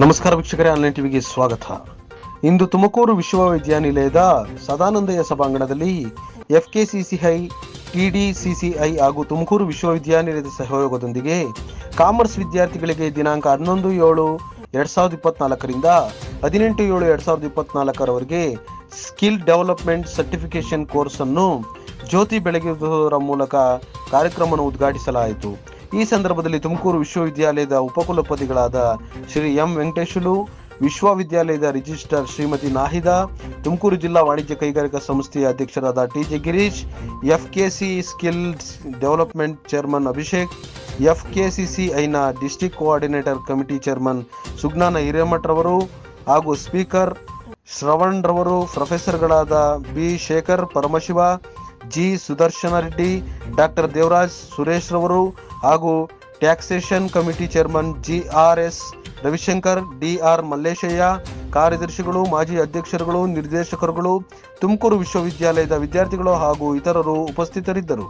ನಮಸ್ಕಾರ ವೀಕ್ಷಕರೇ, ಆನ್ಲೈನ್ ಟಿವಿಗೆ ಸ್ವಾಗತ. ಇಂದು ತುಮಕೂರು ವಿಶ್ವವಿದ್ಯಾನಿಲಯದ ಸದಾನಂದಯ ಸಭಾಂಗಣದಲ್ಲಿ ಎಫ್ಕೆಸಿಸಿಐ ಟಿಡಿಸಿಸಿಐ ಹಾಗೂ ತುಮಕೂರು ವಿಶ್ವವಿದ್ಯಾನಿಲಯದ ಸಹಯೋಗದೊಂದಿಗೆ ಕಾಮರ್ಸ್ ವಿದ್ಯಾರ್ಥಿಗಳಿಗೆ ದಿನಾಂಕ ಹನ್ನೊಂದು ಏಳು ಎರಡ್ ಸಾವಿರದ ಇಪ್ಪತ್ನಾಲ್ಕರಿಂದ ಹದಿನೆಂಟು ಏಳು ಎರಡ್ ಸಾವಿರದ ಇಪ್ಪತ್ನಾಲ್ಕರವರೆಗೆ ಸ್ಕಿಲ್ ಡೆವಲಪ್ಮೆಂಟ್ ಸರ್ಟಿಫಿಕೇಶನ್ ಕೋರ್ಸ್ ಅನ್ನು ಜ್ಯೋತಿ ಬೆಳಗಿಸುವುದರ ಮೂಲಕ ಕಾರ್ಯಕ್ರಮವನ್ನು ಉದ್ಘಾಟಿಸಲಾಯಿತು. ಈ ಸಂದರ್ಭದಲ್ಲಿ ತುಮಕೂರು ವಿಶ್ವವಿದ್ಯಾಲಯದ ಉಪಕುಲಪತಿಗಳಾದ ಶ್ರೀ ಎಂ ವೆಂಕಟೇಶಲು, ವಿಶ್ವವಿದ್ಯಾಲಯದ ರಿಜಿಸ್ಟ್ರಾರ್ ಶ್ರೀಮತಿ ನಾಹಿದ, ತುಮಕೂರು ಜಿಲ್ಲಾ ವಾಣಿಜ್ಯ ಕೈಗಾರಿಕಾ ಸಂಸ್ಥೆಯ ಅಧ್ಯಕ್ಷರಾದ T J Girish C skills development chairman Abhishek F K C C ಐನ district coordinator committee chairman Sujnana ಹಿರೇಮಠರವರು ಹಾಗೂ ಸ್ಪೀಕರ್ ಶ್ರವಣ್ ರವರು, ಪ್ರೊಫೆಸರ್ಗಳಾದ B Shekhar Paramashiva, G Sudarshana Reddy, doctor Devaraj Suresh ರವರು ಹಾಗೂ taxation committee chairman G R S Ravishankar D R Malleshaiah, ಕಾರ್ಯದರ್ಶಿಗಳು, ಮಾಜಿ ಅಧ್ಯಕ್ಷರುಗಳು, ನಿರ್ದೇಶಕರುಗಳು, ತುಮಕೂರು ವಿಶ್ವವಿದ್ಯಾಲಯದ ವಿದ್ಯಾರ್ಥಿಗಳು ಹಾಗೂ ಇತರರು ಉಪಸ್ಥಿತರಿದ್ದರು.